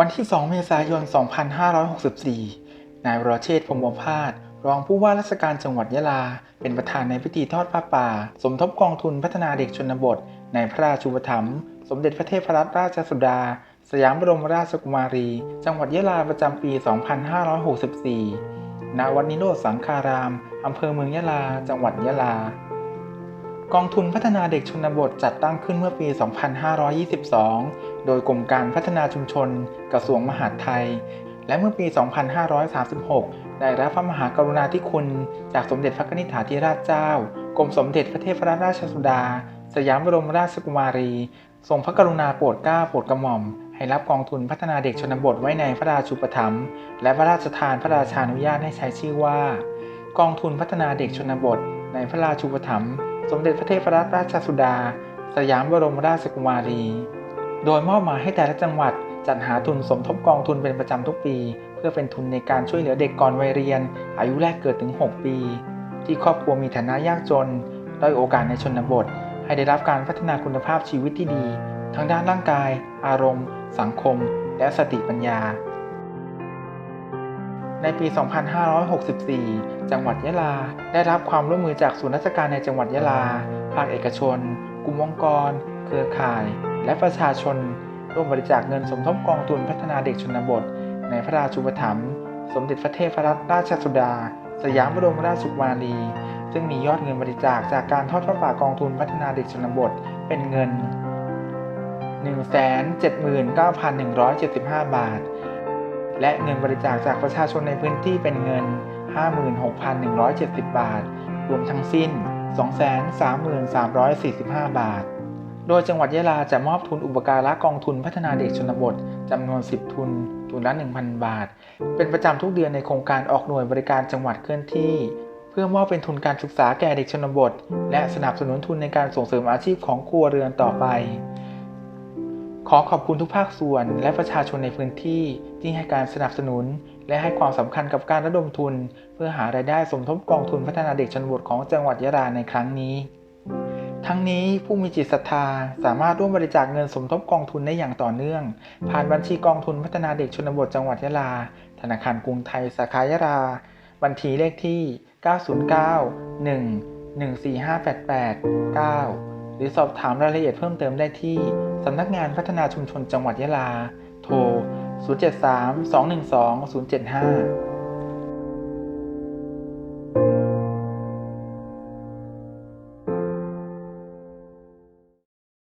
วันที่ 2 เมษายน 2564 นายวรเชษฐ์พรหมพาสรองผู้ว่าราชการจังหวัดยะลา เป็นประธานในพิธีทอดผ้าป่า สมทบกองทุนพัฒนาเด็กชนบท ในพระราชูปถัมภ์สมเด็จพระเทพรัตนราชสุดา สยามบรมราชกุมารี จังหวัดยะลาประจำปี 2564 ณ วัดนิโรธสังคาราม อำเภอเมืองยะลา จังหวัดยะลา กองทุนพัฒนาเด็กชนบทจัดตั้งขึ้นเมื่อปี 2522 โดยกรมการพัฒนาชุมชน กระทรวงมหาดไทย และเมื่อปี 2536 ได้รับพระมหากรุณาธิคุณ จากสมเด็จพระนิธิถาธิราชเจ้า กรมสมเด็จพระเทพรัตนราชสุดา สยามบรมราชกุมารี ทรงพระกรุณาโปรดเกล้าโปรดกระหม่อม ให้รับกองทุนพัฒนาเด็กชนบทไว้ในพระราชูปถัมภ์และพระราชทานพระราชานุญาตให้ใช้ชื่อว่า กองทุนพัฒนาเด็กชนบท ในพระราชูปถัมภ์สมเด็จพระเทพรัตนราชสุดา สยามบรมราชกุมารี โดยมอบหมายให้แต่ละจังหวัดจัดหาทุนสมทบกองทุนเป็นประจำทุกปี เพื่อเป็นทุนในการช่วยเหลือเด็กก่อนวัยเรียน อายุแรกเกิดถึง 6 ปี ที่ครอบครัวมีฐานะยากจนด้อยโอกาสในชนบท ให้ได้รับการพัฒนาคุณภาพชีวิตที่ดี ทั้งด้านร่างกาย อารมณ์ สังคม และสติปัญญา ในปี 2564 จังหวัดยะลา ได้รับความร่วมมือจากศูนย์ราชการในจังหวัดยะลา ภาคเอกชน กลุ่มองค์กร เครือข่าย และประชาชนร่วมบริจาคเงินสมทบกองทุนพัฒนาเด็กชนบท ในพระราชูปถัมภ์สมเด็จพระเทพรัตนราชสุดา สยามบรมราชกุมารีซึ่งมียอดเงินบริจาคจากการทอดพระป่ากองทุนพัฒนาเด็กชนบทเป็นเงิน 179,175 บาท และเงินบริจาคจากประชาชนในพื้นที่เป็นเงิน 56,170 บาท รวมทั้งสิ้น 233,345 บาท โดยจังหวัดยะลาจะมอบทุนอุปการะกองทุนพัฒนาเด็กชนบทจำนวน 10 ทุน ทุนละ 1,000 บาท เป็นประจำทุกเดือนในโครงการออกหน่วยบริการจังหวัดเคลื่อนที่ เพื่อมอบเป็นทุนการศึกษาแก่เด็กชนบท และสนับสนุนทุนในการส่งเสริมอาชีพของครัวเรือนต่อไป ขอขอบคุณทุกภาคส่วนและประชาชนในพื้นที่ที่ให้การสนับสนุน และให้ความสำคัญกับการระดมทุน เพื่อหารายได้สมทบกองทุนพัฒนาเด็กชนบทของจังหวัดยะลาในครั้งนี้ ทั้งนี้ผู้มีจิตศรัทธาสามารถร่วมบริจาคเงินสมทบกองทุนได้อย่างต่อเนื่อง ผ่านบัญชีกองทุนพัฒนาเด็กชนบทจังหวัดยะลา ธนาคารกรุงไทยสาขายะลา บัญชีเลขที่ 909 1 14588 9 หรือสอบถามรายละเอียดเพิ่มเติมได้ที่สำนักงานพัฒนาชุมชนจังหวัดยะลา โทร 073 212 075